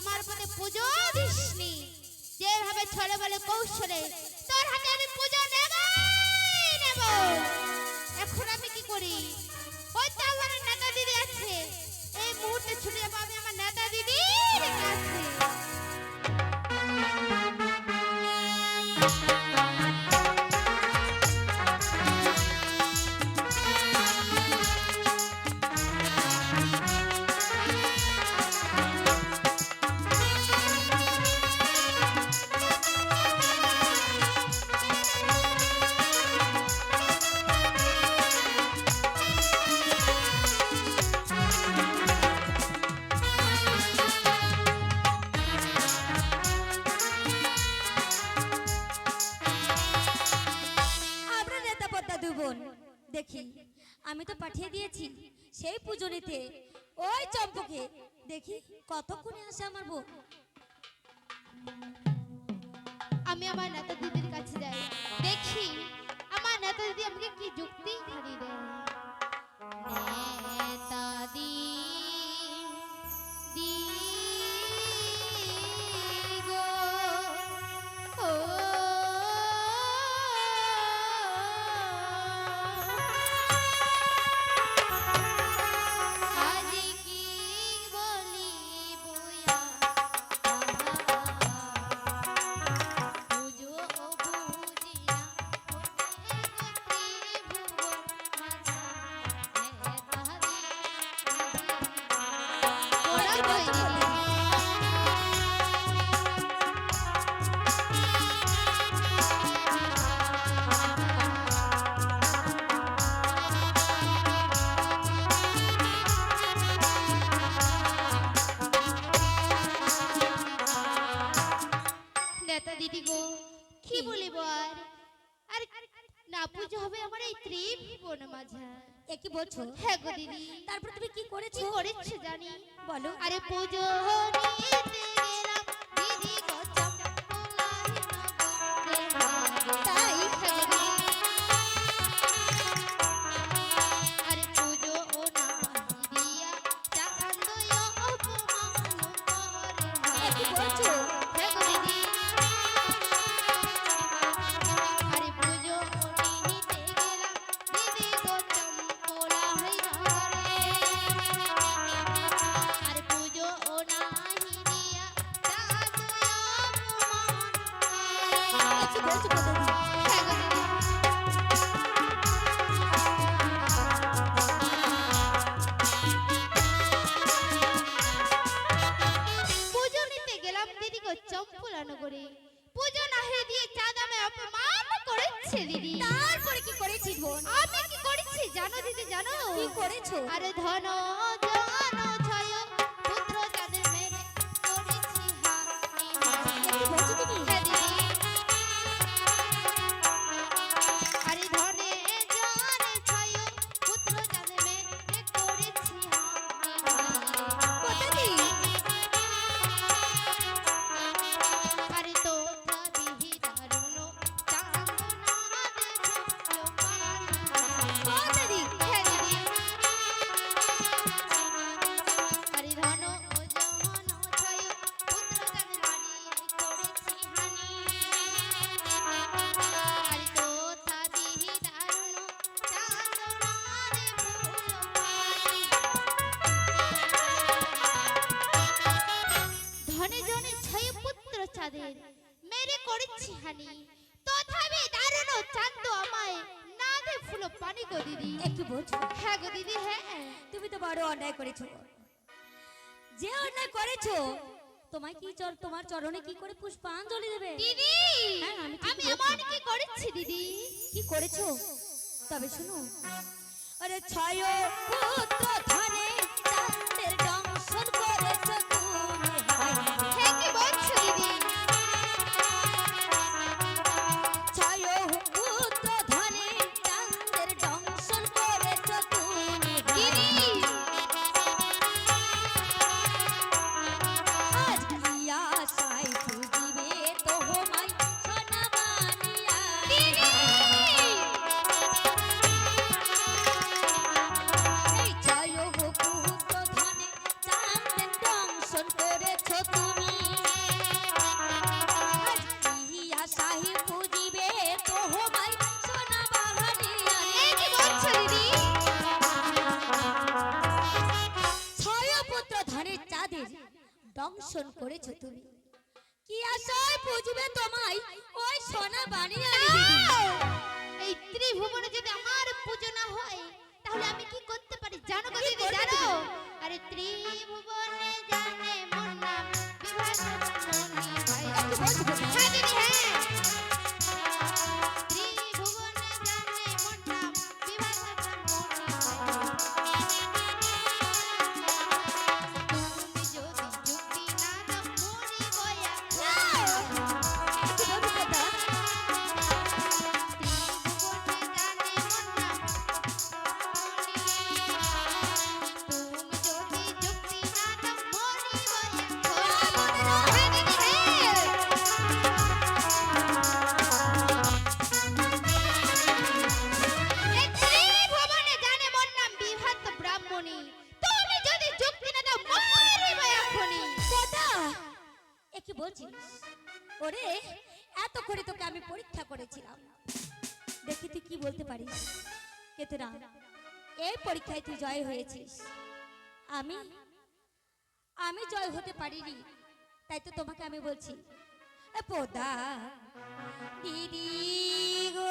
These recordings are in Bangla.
আমার পথে পুজো দিসনি। যেভাবে ছলে বলে কৌশলে, তোর হাতে আমি পুজো নেব নেব। এখন আমি কি করি? ওই তো আমার নেতা দিদি আছে। এই মুহূর্তে ছুটে যাব আমি আমার নেতা দিদি কাছে। আমি তো পাঠিয়ে দিয়েছি। সেই পুজো নিতে ওই চম্পকে দেখি কতক্ষণে আসে আমার বউ। আমি আমার নেতা দিদির কাছে যাই। দেখি আমার নেতা দিদি আমাকে কি যুক্তি ধরিয়ে দেয়। নেতা দিদি গো কি বলিব আর? আর না পুজো হবে আমার এই ত্রিভুবন মাঝা। এ কি বলছো? হ্যাঁ গো দিদি। তারপর তুমি কি করেছি? করেছ জানি। বলো। আরে পুজো নিতে পুত্র চাঁদের মেরে করেছি হানি। তথাপি দারুণ চাঁদ আমায়। না দে ফুলো পানি গো দিদি। এ কি বলছো হ্যাঁ গো দিদি হ্যাঁ। তুমি তো বড় অন্যায় করেছ। যে অন্যায় করেছ তোমায় কি চর তোমার চরণে কি করে পুষ্পাঞ্জলি দেবে? দিদি হ্যাঁ, আমি আমি। এমন কি করেছি দিদি? কি করেছ? তবে শুনো আরে ছয় পুত্র ধনে সোনা বানিয়ে এই ত্রিভুবনে যদি আমার পুজো না হয় তাহলে আমি কি করতে পারি? জানো জানো? আরে ত্রিভুবনে জানে মন নাম বিভাসমণি ভাই হয়েছিস আমি আমি জয় হতে পারিনি। তাই তো তোমাকে আমি বলছি পোদা দিদি গো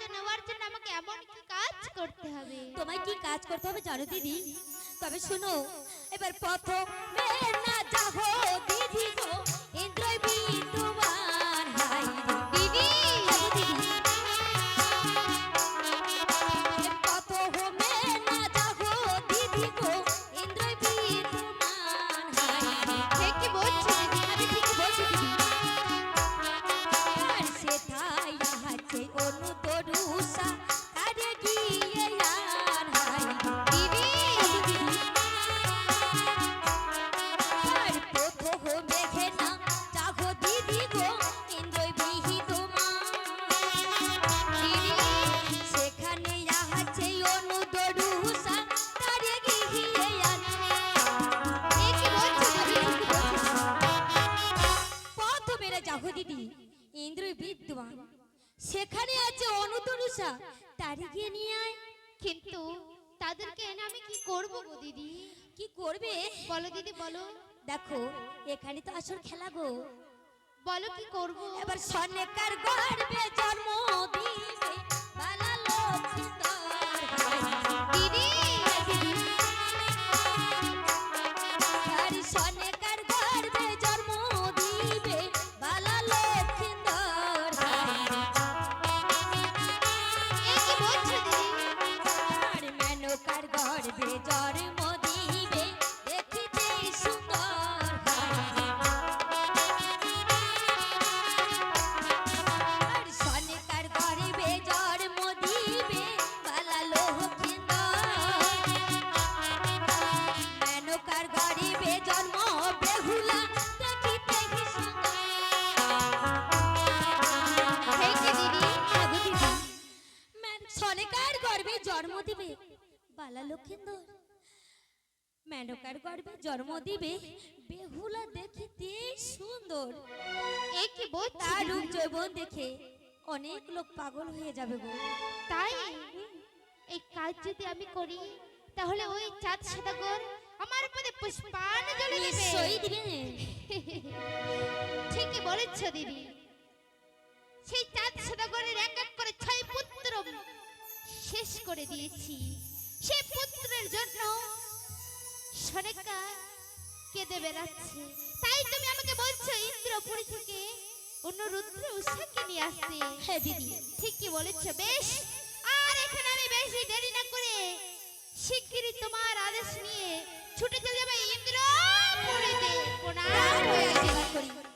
হাতে নেওয়ার জন্য আমাকে এমন কি কাজ করতে হবে। তোমায় কি কাজ করতে হবে জানো দিদি? তবে শোনো, এবার প্রথম না যাহো দিদি গো। সনেকার গর্বে জন্ম দিবে। বালা লক্ষিন্দর মেনকার গর্বে জন্ম দিবে। বেহুলা দেখিতে সুন্দর। এ কি বলছো তার রূপ যৌবন দেখে অনেক লোক পাগল হয়ে যাবে গো। তাই? এই কাজ যদি আমি করি তাহলে ওই চাঁদ সদাগর আমার পদে পুষ্পাঞ্জলি দেবে। নিশ্চয়ই দিবে। ঠিকই বলেছ দিদি। সেই চাঁদ সদাগরের এক এক করে ছয় পুত্র শেষ করে দিয়েছি। সেই পুত্রের জন্য সনেকা কেঁদে বেড়াচ্ছে। তাই তুমি আমাকে বলছো ইন্দ্রপুরী থেকে অন্য রুদ্র উষাকে নিয়ে আসতে। হ্যাঁ দিদি। ঠিকই বলেছ বেশ। আর এখানে আমি বেশি দেরি না করে শিগগিরই তোমার আদেশ নিয়ে ছুটে চলে যাবে ইন্দ্রপুরীতে। প্রণাম। হয়ে করি।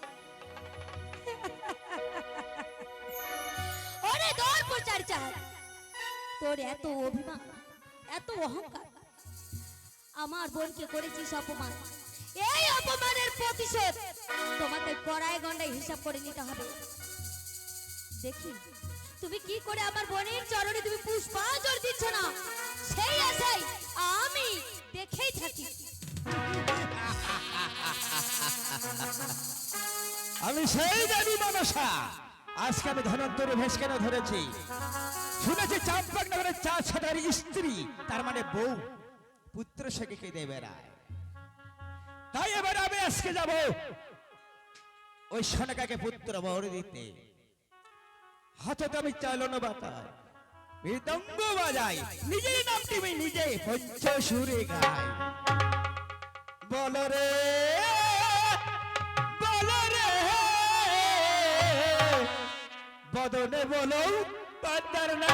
তোর এত অভিমান, এত অহংকার। আমার বোনকে করেছিস অপমান। এই অপমানের প্রতিশোধ তোমাকে কড়াই গন্ডায় হিসাব করে নিতে হবে। দেখি, তুমি কি করে আমার বোনের চরণে তুমি পুষ্পাঞ্জলি দিচ্ছ না? সেই আশাই আমি দেখেই থাকি। আমি সেই জানি মনসা, আজকে আমি ধনন্তরে ভেস কেন ধরেছি। শুনেছি চাম্পাক নগরের চা ছাটার স্ত্রী, তার মানে বউ, পুত্র সখীকে দেবে রায়? তাই এবার আমি আজকে যাব ওই সনকাকে পুত্র বর দিতে। হাতে তো আমি বাতায় মৃদঙ্গ বাজাই, নিজের নিজে পঞ্চ সুরে গাই। বল রে বল রে, বদনে বলো পাতার না।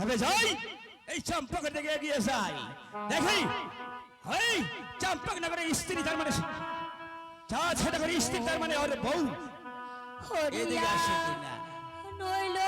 তবে যাই এই চম্পক দিকে এগিয়ে যাই। দেখি এই চম্পক নগরের স্ত্রী তার মানে চা ছেটা করে স্ত্রী তার মানে ওর বউ। নইল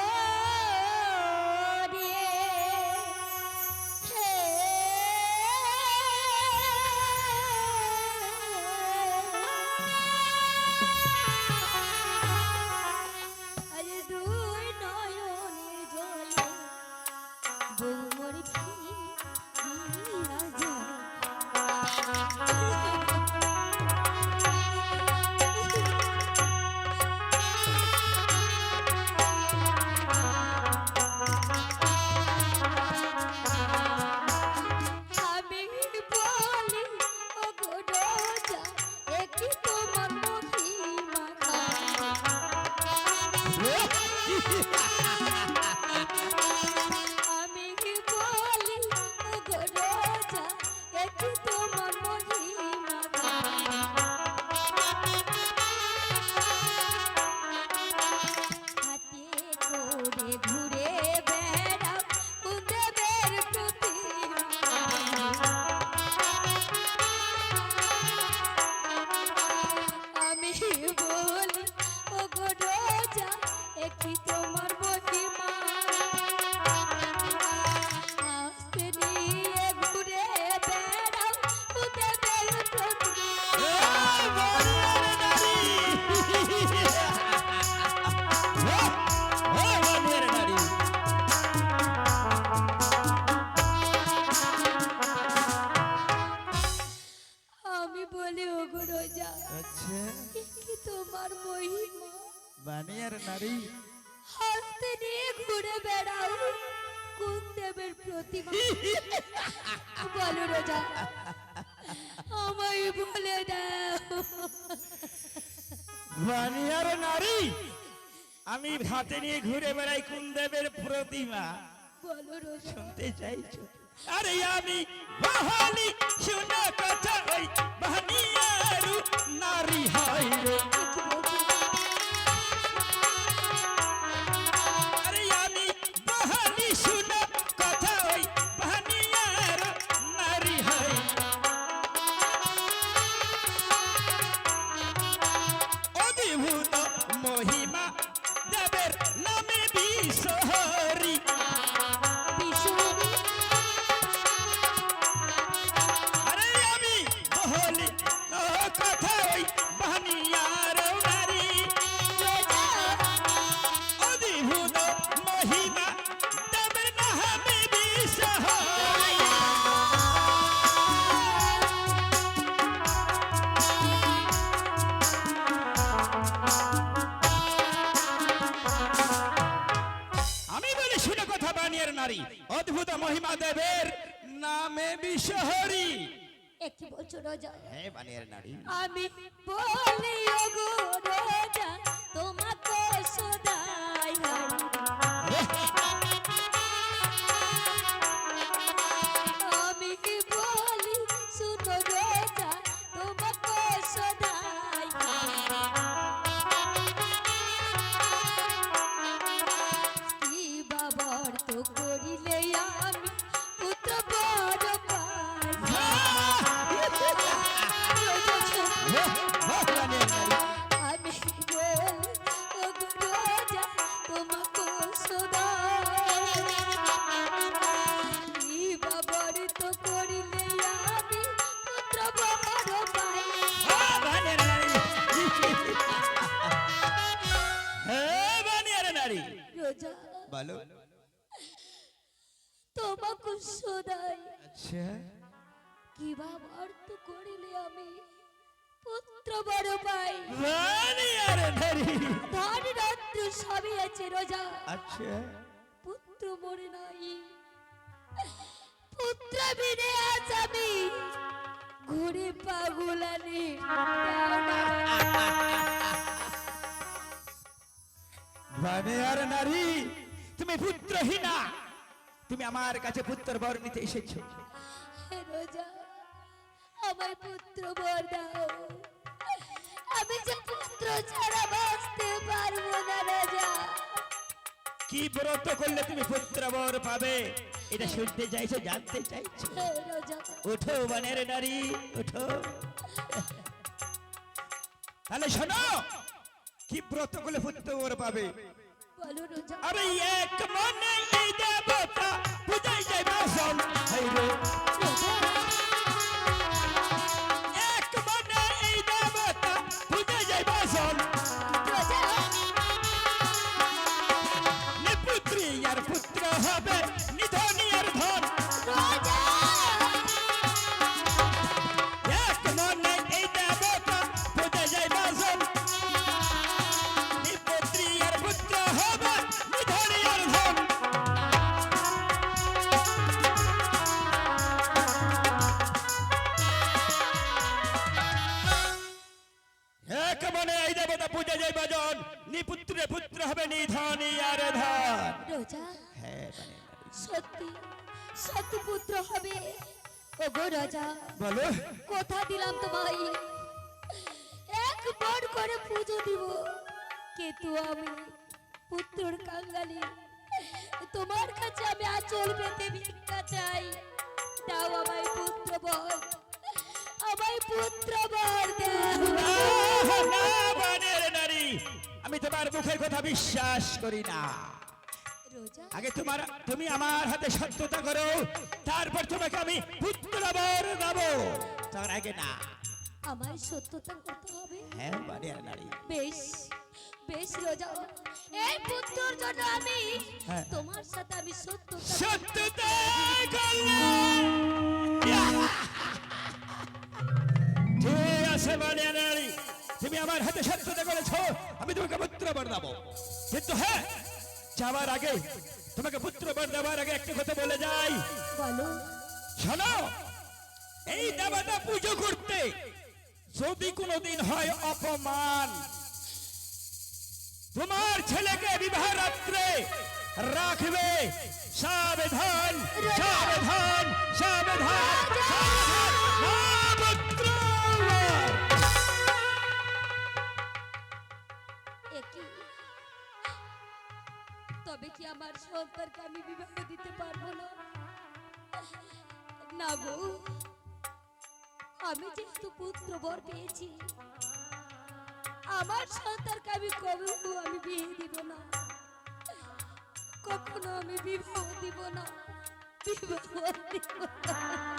হাসতে নিয়ে ঘুরে বেড়াও। কোন দেবের প্রতিমা। বলো রাজা আমায় বলে দাও। বানিয়ার নারী আমি হাতে নিয়ে ঘুরে বেড়াই কোন দেবের প্রতিমা। বলো রাজা। শুনতে চাইছো? আরে আমি বাহালি শোনা কথা ওই বানিয়ারু নারী হয় রে। নামে বিশহরি। একটি বলছো রোজা? হ্যাঁ বানিয়ার নারী আমি বলি ওগো রোজা তোমাকে সদাই আছে রোজা। আচ্ছা। পুত্র মরে নাই। পুত্র বিনে আজ আমি ঘুরে পাগুলানি বানিয়ার নারী তুমি পুত্রহীনা। তুমি আমার কাছে পুত্র বর নিতে এসেছ। হে রোজা আমার পুত্র বর দাও। আমি যে পুত্র ছাড়া বাঁচতে পারব না রাজা। কি ব্রত করলে তুমি পাবে? এটা শুনতে চাইছো জানতে চাইছো? বানের নারী উঠো তাহলে শোনো কি ব্রত করলে পুত্র বর পাবে? আরে এক মনে এই দেবতা পূজাই যাই বাসন আর রোজা। হ্যাঁ সত্যি সত্যি পুত্র হবে। ওগো রাজা। বলো। কথা দিলাম তোমায়। একবার করে পুজো দিব। কিন্তু আমি পুত্রর কাঙ্গালি তোমার কাছে আমি আচল পেতে ভিক্ষা চাই। দাও আমায় পুত্র বর। আমায় পুত্র বর না, বানের নারী। আমি তোমার মুখের কথা বিশ্বাস করি না। আগে তোমার তুমি আমার হাতে সত্যতা করো তারপর তোমাকে আমি পুত্র দেবো। তার আগে না। আমায় সত্যতা করতে হবে? হ্যাঁ বানের নারী। বেশ বেশ রোজা। এই পুত্রর জন্য আমি হ্যাঁ। তোমার সাথে আমি সত্যতা সত্যতা করলাম। ঠিক আছে বানের নারী। তুমি আমার হাতে সত্যতা করেছ আমি তোমাকে পুত্র বর দেবো কিন্তু হ্যাঁ যাওয়ার আগে তোমাকে পুত্র বর দেওয়ার আগে একটা কথা বলে যাই। বলো। শোনো এই দেবতা পুজো করতে যদি কোনোদিন হয় অপমান তোমার ছেলেকে বিবাহ রাত্রে রাখবে। সাবধান সাবধান সাবধান। পুত্র বর পেয়েছি। আমার সন্তানকে আমি কখনো আমি বিয়ে দিব না। কখনো আমি বিবাহ দিব না। বিবাহ দিব না।